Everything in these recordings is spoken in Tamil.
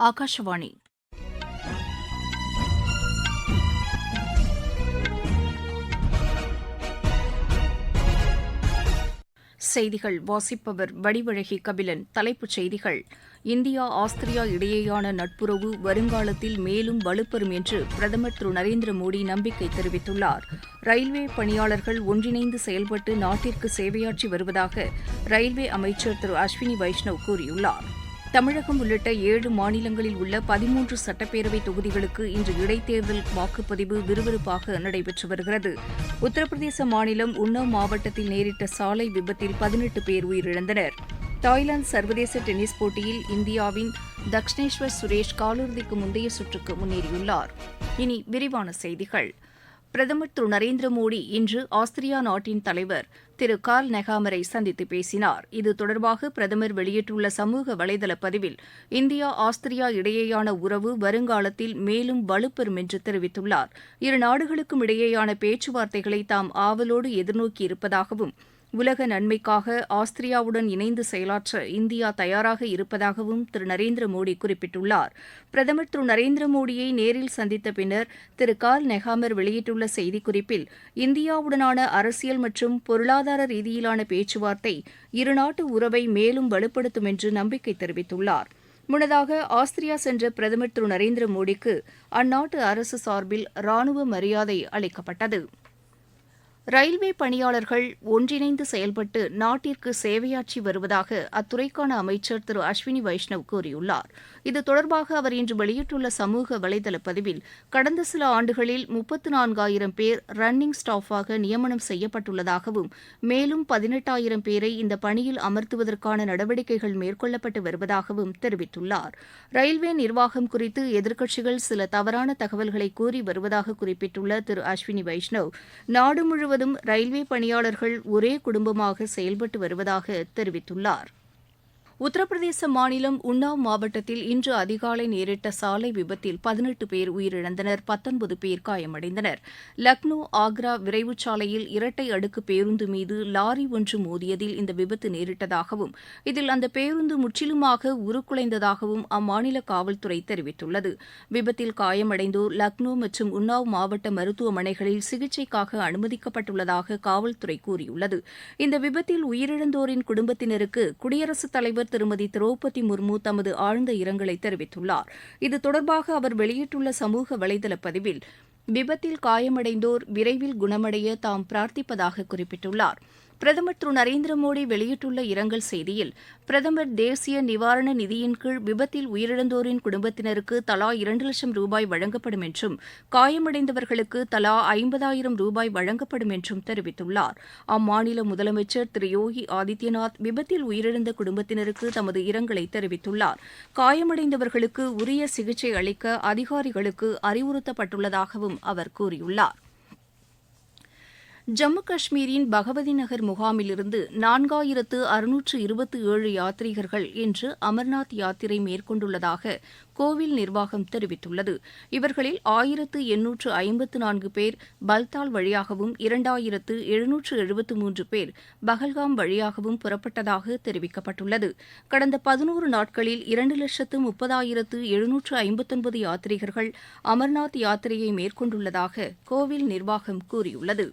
ஆகாஷவாணி செய்திகள் வாசிப்பவர் வடிவழகி கபிலன். தலைப்புச் செய்திகள். இந்தியா ஆஸ்திரியா இடையேயான நட்புறவு வருங்காலத்தில் மேலும் வலுப்பெறும் என்று பிரதமர் திரு நரேந்திர மோடி நம்பிக்கை தெரிவித்துள்ளார். ரயில்வே பணியாளர்கள் ஒன்றிணைந்து செயல்பட்டு நாட்டிற்கு சேவையாற்றி வருவதாக ரயில்வே அமைச்சர் திரு அஸ்வினி வைஷ்ணவ் கூறியுள்ளார். தமிழகம் உள்ளிட்ட ஏழு மாநிலங்களில் உள்ள பதிமூன்று சட்டப்பேரவை தொகுதிகளுக்கு இன்று இடைத்தேர்தல் வாக்குப்பதிவு விறுவிறுப்பாக நடைபெற்று வருகிறது. உத்தரப்பிரதேச மாநிலம் உன்னவ் மாவட்டத்தில் நேரிட்ட சாலை விபத்தில் பதினெட்டு பேர் உயிரிழந்தனர். தாய்லாந்து சர்வதேச டென்னிஸ் போட்டியில் இந்தியாவின் தக்ஷணேஸ்வர் சுரேஷ் காலிறுதிக்கு முந்தைய சுற்றுக்கு முன்னேறியுள்ளார். இனி விரிவான செய்திகள். பிரதமர் திரு நரேந்திர மோடி இன்று ஆஸ்திரியா நாட்டின் தலைவர் திரு கார்ல் நெகாமரை சந்தித்து பேசினார். இது தொடர்பாக பிரதமர் வெளியிட்டுள்ள சமூக வலைதள பதிவில் இந்தியா ஆஸ்திரியா இடையேயான உறவு வருங்காலத்தில் மேலும் வலுப்பெறும் என்று தெரிவித்துள்ளார். இரு நாடுகளுக்கும் இடையேயான பேச்சுவார்த்தைகளை தாம் ஆவலோடு எதிர்நோக்கியிருப்பதாகவும் உலக நன்மைக்காக ஆஸ்திரியாவுடன் இணைந்து செயலாற்ற இந்தியா தயாராக இருப்பதாகவும் திரு நரேந்திர மோடி குறிப்பிட்டுள்ளார். பிரதமர் திரு நரேந்திர மோடியை நேரில் சந்தித்த பின்னர் திரு கால் நெகாமர் வெளியிட்டுள்ள செய்திக்குறிப்பில் இந்தியாவுடனான அரசியல் மற்றும் பொருளாதார ரீதியிலான பேச்சுவார்த்தை இருநாட்டு உறவை மேலும் வலுப்படுத்தும் என்று நம்பிக்கை தெரிவித்துள்ளார். முன்னதாக ஆஸ்திரியா சென்ற பிரதமர் திரு நரேந்திர மோடிக்கு அந்நாட்டு அரசு சார்பில் ராணுவ மரியாதை அளிக்கப்பட்டது. ரயில்வே பணியாளர்கள் ஒன்றிணைந்து செயல்பட்டு நாட்டிற்கு சேவையாற்றி வருவதாக அத்துறைக்கான அமைச்சர் திரு அஸ்வினி வைஷ்ணவ் கூறியுள்ளார். இது தொடர்பாக அவர் இன்று வெளியிட்டுள்ள சமூக வலைதள பதிவில் கடந்த சில ஆண்டுகளில் முப்பத்து நான்காயிரம் பேர் ரன்னிங் ஸ்டாஃபாக நியமனம் செய்யப்பட்டுள்ளதாகவும் மேலும் பதினெட்டாயிரம் பேரை இந்த பணியில் அமர்த்துவதற்கான நடவடிக்கைகள் மேற்கொள்ளப்பட்டு வருவதாகவும் தெரிவித்துள்ளார். ரயில்வே நிர்வாகம் குறித்து எதிர்க்கட்சிகள் சில தவறான தகவல்களை கூறி வருவதாக குறிப்பிட்டுள்ள திரு அஸ்வினி வைஷ்ணவ் நாடு முழுவதும் முழுவதும் ரயில்வே பணியாளர்கள் ஒரே குடும்பமாக செயல்பட்டு வருவதாக தெரிவித்துள்ளார். உத்தரப்பிரதேச மாநிலம் உன்னாவ் மாவட்டத்தில் இன்று அதிகாலை நேரிட்ட சாலை விபத்தில் பதினெட்டு பேர் உயிரிழந்தனர் பத்தொன்பது பேர் காயமடைந்தனர். லக்னோ ஆக்ரா விரைவு சாலையில் இரட்டை அடுக்கு பேருந்து மீது லாரி ஒன்று மோதியதில் இந்த விபத்து நேரிட்டதாகவும் இதில் அந்த பேருந்து முற்றிலுமாக உருக்குலைந்ததாகவும் அம்மாநில காவல்துறை தெரிவித்துள்ளது. விபத்தில் காயமடைந்தோர் லக்னோ மற்றும் உன்னாவ் மாவட்ட மருத்துவமனைகளில் சிகிச்சைக்காக அனுமதிக்கப்பட்டுள்ளதாக காவல்துறை கூறியுள்ளது. இந்த விபத்தில் உயிரிழந்தோரின் குடும்பத்தினருக்கு குடியரசுத் தலைவர் திருமதி திரௌபதி முர்மு தமது ஆழ்ந்த இரங்கலை தெரிவித்துள்ளார். இது தொடர்பாக அவர் வெளியிட்டுள்ள சமூக வலைதள பதிவில் விபத்தில் காயமடைந்தோர் விரைவில் குணமடைய தாம் பிரார்த்திப்பதாக குறிப்பிட்டுள்ளார். பிரதமர் திரு நரேந்திர மோடி வெளியிட்டுள்ள இரங்கல் செய்தியில் பிரதமர் தேசிய நிவாரண நிதியின் கீழ் விபத்தில் உயிரிழந்தோரின் குடும்பத்தினருக்கு தலா இரண்டு லட்சம் ரூபாய் வழங்கப்படும் என்றும் காயமடைந்தவர்களுக்கு தலா ஐம்பதாயிரம் ரூபாய் வழங்கப்படும் என்றும் தெரிவித்துள்ளார். அம்மாநில முதலமைச்சர் திரு யோகி ஆதித்யநாத் விபத்தில் உயிரிழந்த குடும்பத்தினருக்கு தமது இரங்கலை தெரிவித்துள்ளார். காயமடைந்தவர்களுக்கு உரிய சிகிச்சை அளிக்க அதிகாரிகளுக்கு அறிவுறுத்தப்பட்டுள்ளதாகவும் அவர் கூறியுள்ளார். ஜம்மு காஷ்மீரின் பகவதி நகர் முகாமிலிருந்து நான்காயிரத்து அறுநூற்று இருபத்தி ஏழு யாத்ரீகர்கள் இன்று அமர்நாத் யாத்திரை மேற்கொண்டுள்ளதாக கோவில் நிர்வாகம் தெரிவித்துள்ளது. இவர்களில் ஆயிரத்து எண்ணூற்று ஐம்பத்து நான்கு பேர் பல்தால் வழியாகவும் இரண்டாயிரத்து எழுநூற்று எழுபத்து மூன்று பேர் பகல்காம் வழியாகவும் புறப்பட்டதாக தெரிவிக்கப்பட்டுள்ளது. கடந்த பதினோரு நாட்களில் இரண்டு லட்சத்து முப்பதாயிரத்து எழுநூற்று ஐம்பத்தொன்பது யாத்ரீகர்கள் அமர்நாத் யாத்திரையை மேற்கொண்டுள்ளதாக கோவில் நிர்வாகம் கூறியுள்ளது.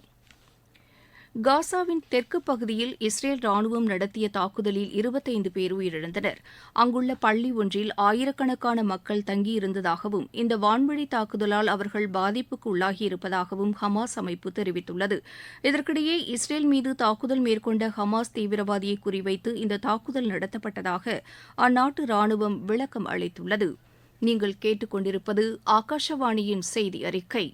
காசாவின் தெற்கு பகுதியில் இஸ்ரேல் ராணுவம் நடத்திய தாக்குதலில் இருபத்தைந்து பேர் உயிரிழந்தனர். அங்குள்ள பள்ளி ஒன்றில் ஆயிரக்கணக்கான மக்கள் தங்கியிருந்ததாகவும் இந்த வான்வழி தாக்குதலால் அவர்கள் பாதிப்புக்கு உள்ளாகியிருப்பதாகவும் ஹமாஸ் அமைப்பு தெரிவித்துள்ளது. இதற்கிடையே இஸ்ரேல் மீது தாக்குதல் மேற்கொண்ட ஹமாஸ் தீவிரவாதியை குறிவைத்து இந்த தாக்குதல் நடத்தப்பட்டதாக அந்நாட்டு ராணுவம் விளக்கம் அளித்துள்ளது. நீங்கள் கேட்டுக்கொண்டிருப்பது ஆகாஷவாணியின் செய்தி அறிக்கை.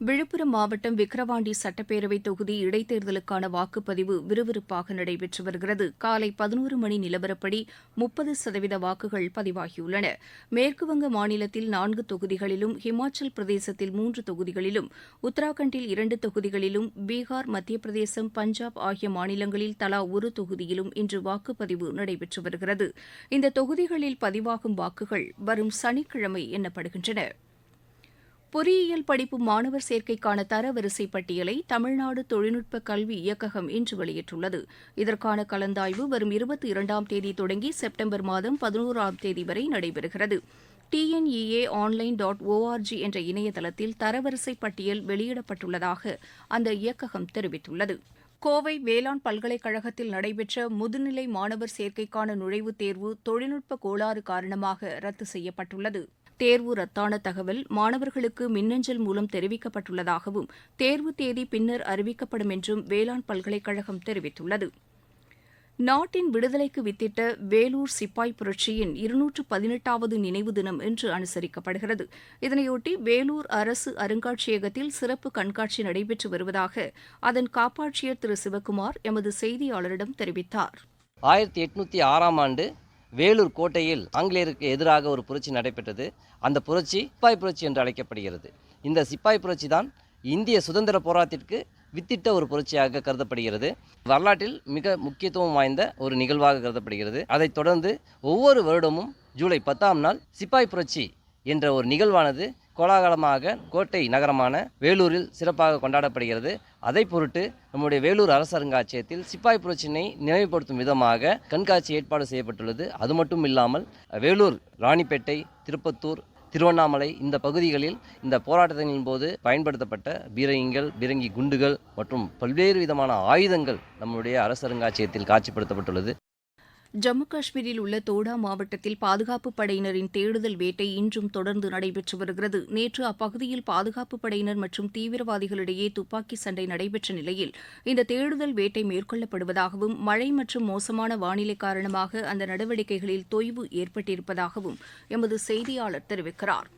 விழுப்புரம் மாவட்டம் விக்கிரவாண்டி சட்டப்பேரவைத் தொகுதி இடைத்தேர்தலுக்கான வாக்குப்பதிவு விறுவிறுப்பாக நடைபெற்று வருகிறது. காலை பதினோரு மணி நிலவரப்படி முப்பது சதவீத வாக்குகள் பதிவாகியுள்ளன. மேற்குவங்க மாநிலத்தில் நான்கு தொகுதிகளிலும் ஹிமாச்சல் பிரதேசத்தில் மூன்று தொகுதிகளிலும் உத்தராகண்டில் இரண்டு தொகுதிகளிலும் பீகார் மத்திய பிரதேசம் பஞ்சாப் ஆகிய மாநிலங்களில் தலா ஒரு தொகுதியிலும் இன்று வாக்குப்பதிவு நடைபெற்று வருகிறது. இந்த தொகுதிகளில் பதிவாகும் வாக்குகள் வரும் சனிக்கிழமை எண்ணப்படுகின்றன. பொறியியல் படிப்பு மாணவர் சேர்க்கைக்கான தரவரிசை பட்டியலை தமிழ்நாடு தொழில்நுட்ப கல்வி இயக்ககம் இன்று வெளியிட்டுள்ளது. இதற்கான கலந்தாய்வு வரும் இருபத்தி இரண்டாம் தேதி தொடங்கி செப்டம்பர் மாதம் பதினோராம் தேதி வரை நடைபெறுகிறது. டிஎன்இஏ ஆன்லைன் டாட் ஓஆர்ஜி என்ற இணையதளத்தில் தரவரிசை பட்டியல் வெளியிடப்பட்டுள்ளதாக அந்த இயக்ககம் தெரிவித்துள்ளது. கோவை வேளாண் பல்கலைக்கழகத்தில் நடைபெற்ற முதுநிலை மாணவர் சேர்க்கைக்கான நுழைவுத் தேர்வு தொழில்நுட்ப கோளாறு காரணமாக ரத்து செய்யப்பட்டுள்ளது. தேர்வு ரத்தான தகவல் மாணவர்களுக்கு மின்னஞ்சல் மூலம் தெரிவிக்கப்பட்டுள்ளதாகவும் தேர்வு தேதி பின்னர் அறிவிக்கப்படும் என்றும் வேளாண் பல்கலைக்கழகம் தெரிவித்துள்ளது. நாட்டின் விடுதலைக்கு வித்திட்ட வேலூர் சிப்பாய் புரட்சியின் இருநூற்று பதினெட்டாவது நினைவு தினம் இன்று அனுசரிக்கப்படுகிறது. இதனையொட்டி வேலூர் அரசு அருங்காட்சியகத்தில் சிறப்பு கண்காட்சி நடைபெற்று வருவதாக அதன் காப்பாட்சியர் திரு. சிவக்குமார் எமது செய்தியாளரிடம் தெரிவித்தார். ஆயிரத்தி எட்நூத்தி ஆறாம் ஆண்டு வேலூர் கோட்டையில் ஆங்கிலேயருக்கு எதிராக ஒரு புரட்சி நடைபெற்றது. அந்த புரட்சி சிப்பாய் புரட்சி என்று அழைக்கப்படுகிறது. இந்த சிப்பாய் புரட்சி தான் இந்திய சுதந்திர போராட்டத்திற்கு வித்திட்ட ஒரு புரட்சியாக கருதப்படுகிறது. வரலாற்றில் மிக முக்கியத்துவம் வாய்ந்த ஒரு நிகழ்வாக கருதப்படுகிறது. அதைத் தொடர்ந்து ஒவ்வொரு வருடமும் ஜூலை பத்தாம் நாள் சிப்பாய் புரட்சி என்ற ஒரு நிகழ்வானது கோலாகலமாக கோட்டை நகரமான வேலூரில் சிறப்பாக கொண்டாடப்படுகிறது. அதை பொருட்டு நம்முடைய வேலூர் அரசு அருங்காட்சியகத்தில் சிப்பாய் புரட்சினை நினைவுபடுத்தும் விதமாக கண்காட்சி ஏற்பாடு செய்யப்பட்டுள்ளது. அது மட்டும் இல்லாமல் வேலூர் ராணிப்பேட்டை திருப்பத்தூர் திருவண்ணாமலை இந்த பகுதிகளில் இந்த போராட்டத்தின் போது பயன்படுத்தப்பட்ட பீரங்கிகள் பீரங்கி குண்டுகள் மற்றும் பல்வேறு விதமான ஆயுதங்கள் நம்முடைய அரசு அருங்காட்சியகத்தில் காட்சிப்படுத்தப்பட்டுள்ளது. ஜம்மு காஷ்மீரில் உள்ள தோடா மாவட்டத்தில் பாதுகாப்புப் படையினரின் தேடுதல் வேட்டை இன்றும் தொடர்ந்து நடைபெற்று வருகிறது. நேற்று அப்பகுதியில் பாதுகாப்புப் படையினர் மற்றும் தீவிரவாதிகளிடையே துப்பாக்கி சண்டை நடைபெற்ற நிலையில் இந்த தேடுதல் வேட்டை மேற்கொள்ளப்படுவதாகவும் மழை மற்றும் மோசமான வானிலை காரணமாக அந்த நடவடிக்கைகளில் தொய்வு ஏற்பட்டிருப்பதாகவும் எமது செய்தியாளர் தெரிவிக்கிறார்.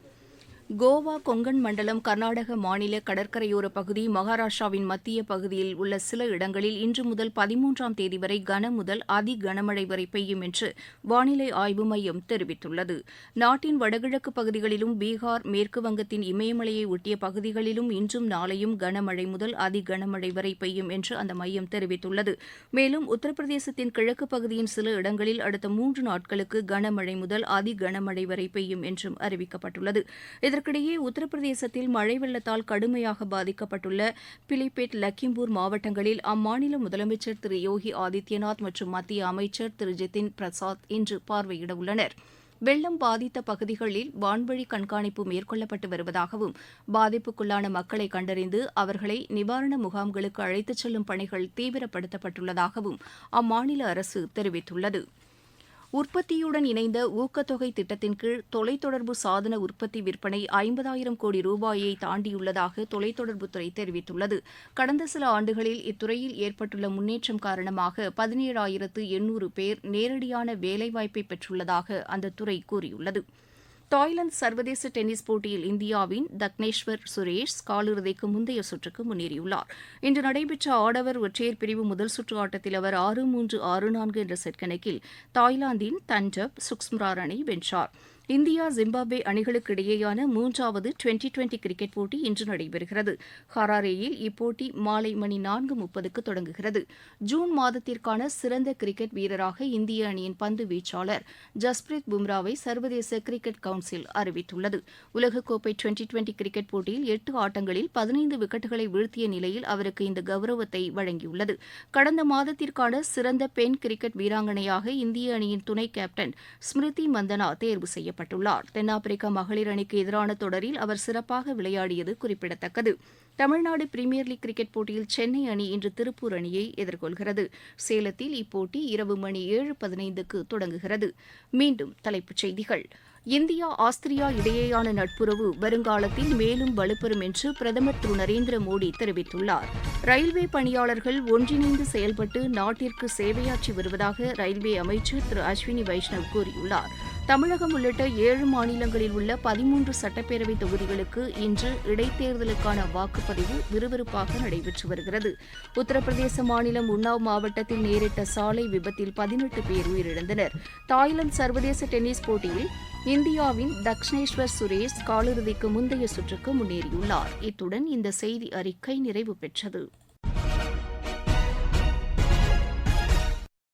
கோவா கொங்கன் மண்டலம் கர்நாடக மாநில கடற்கரையோர பகுதி மகாராஷ்டிராவின் மத்திய பகுதியில் உள்ள சில இடங்களில் இன்று முதல் பதிமூன்றாம் தேதி வரை கன முதல் அதி கனமழை வரை பெய்யும் என்று வானிலை ஆய்வு மையம் தெரிவித்துள்ளது. நாட்டின் வடகிழக்கு பகுதிகளிலும் பீகார் மேற்கு வங்கத்தின் இமயமலையை ஒட்டிய பகுதிகளிலும் இன்றும் நாளையும் கனமழை முதல் அதி கனமழை வரை பெய்யும் என்று அந்த மையம் தெரிவித்துள்ளது. மேலும் உத்தரப்பிரதேசத்தின் கிழக்கு பகுதியின் சில இடங்களில் அடுத்த மூன்று நாட்களுக்கு கனமழை முதல் அதி கனமழை வரை பெய்யும் என்றும் அறிவிக்கப்பட்டுள்ளது. இதற்கிடையே உத்தரப்பிரதேசத்தில் மழை வெள்ளத்தால் கடுமையாக பாதிக்கப்பட்டுள்ள பிலிபேட் லக்கிம்பூர் மாவட்டங்களில் அம்மாநில முதலமைச்சர் திரு யோகி ஆதித்யநாத் மற்றும் மத்திய அமைச்சர் திரு ஜிதின் பிரசாத் இன்று பார்வையிட உள்ளனர். வெள்ளம் பாதித்த பகுதிகளில் வான்வழி கண்காணிப்பு மேற்கொள்ளப்பட்டு வருவதாகவும் பாதிப்புக்குள்ளான மக்களை கண்டறிந்து அவர்களை நிவாரண முகாம்களுக்கு அழைத்துச் செல்லும் பணிகள் தீவிரப்படுத்தப்பட்டுள்ளதாகவும் அம்மாநில அரசு தெரிவித்துள்ளது. உற்பத்தியுடன் இணைந்த ஊக்கத்தொகை திட்டத்தின் கீழ் தொலைத்தொடர்பு சாதன உற்பத்தி விற்பனை ஐம்பதாயிரம் கோடி ரூபாயை தாண்டியுள்ளதாக தொலைத்தொடர்புத்துறை தெரிவித்துள்ளது. கடந்த சில ஆண்டுகளில் இத்துறையில் ஏற்பட்டுள்ள முன்னேற்றம் காரணமாக பதினேழாயிரத்து எண்ணூறு பேர் நேரடியான வேலைவாய்ப்பை பெற்றுள்ளதாக அந்த துறை கூறியுள்ளது. தாய்லாந்து சர்வதேச டென்னிஸ் போட்டியில் இந்தியாவின் தக்னேஸ்வர் சுரேஷ் காலிறுதிக்கு முந்தைய சுற்றுக்கு முன்னேறியுள்ளார். இன்று நடைபெற்ற ஆடவர் ஒற்றையர் பிரிவு முதல் சுற்று ஆட்டத்தில் அவர் ஆறு மூன்று ஆறு நான்கு என்ற செட் கணக்கில் தாய்லாந்தின் தன்ஜப் சுக்ஸ்மராரனை வென்றார். இந்தியா ஜிம்பாப்வே அணிகளுக்கு இடையேயான மூன்றாவது டுவெண்டி டுவெண்டி கிரிக்கெட் போட்டி இன்று நடைபெறுகிறது. ஹராரேயில் இப்போட்டி மாலை மணி நான்கு முப்பதுக்கு தொடங்குகிறது. ஜூன் மாதத்திற்கான சிறந்த கிரிக்கெட் வீரராக இந்திய அணியின் பந்து வீச்சாளர் ஜஸ்பிரித் பும்ராவை சர்வதேச கிரிக்கெட் கவுன்சில் அறிவித்துள்ளது. உலகக்கோப்பை டுவெண்டி டுவெண்டி கிரிக்கெட் போட்டியில் எட்டு ஆட்டங்களில் பதினைந்து விக்கெட்டுகளை வீழ்த்திய நிலையில் அவருக்கு இந்த கௌரவத்தை வழங்கியுள்ளது. கடந்த மாதத்திற்கான சிறந்த பெண் கிரிக்கெட் வீராங்கனையாக இந்திய அணியின் துணை கேப்டன் ஸ்மிருதி மந்தனா தேர்வு செய்யப்பட்டார். செய்யப்பட்டுள்ளார் தென்னாப்பிரிக்க மகளிர் அணிக்கு எதிரான தொடரில் அவர் சிறப்பாக விளையாடியது குறிப்பிடத்தக்கது. தமிழ்நாடு பிரீமியர் லீக் கிரிக்கெட் போட்டியில் சென்னை அணி இன்று திருப்பூர் அணியை எதிர்கொள்கிறது. சேலத்தில் இப்போட்டி இரவு மணி ஏழு பதினைந்துக்கு தொடங்குகிறது. மீண்டும் தலைப்புச் செய்திகள். இந்தியா ஆஸ்திரியா இடையேயான நட்புறவு வருங்காலத்தில் மேலும் வலுப்பெறும் என்று பிரதமர் திரு நரேந்திர மோடி தெரிவித்துள்ளார். ரயில்வே பணியாளர்கள் ஒன்றிணைந்து செயல்பட்டு நாட்டிற்கு சேவையாற்றி வருவதாக ரயில்வே அமைச்சர் திரு அஸ்வினி வைஷ்ணவ் கூறியுள்ளார். தமிழகம் உள்ளிட்ட ஏழு மாநிலங்களில் உள்ள பதிமூன்று சட்டப்பேரவை தொகுதிகளுக்கு இன்று இடைத்தேர்தலுக்கான வாக்குப்பதிவு விறுவிறுப்பாக நடைபெற்று வருகிறது. உத்தரப்பிரதேச மாநிலம் உன்னாவ் மாவட்டத்தில் நேரிட்ட சாலை விபத்தில் பதினெட்டு பேர் உயிரிழந்தனர். தாய்லாந்து சர்வதேச டென்னிஸ் போட்டியில் இந்தியாவின் தக்ஷனேஸ்வர் சுரேஷ் காலிறுதிக்கு முந்தைய சுற்றுக்கு முன்னேறியுள்ளார். இத்துடன் இந்த செய்தி அறிக்கை நிறைவு பெற்றது.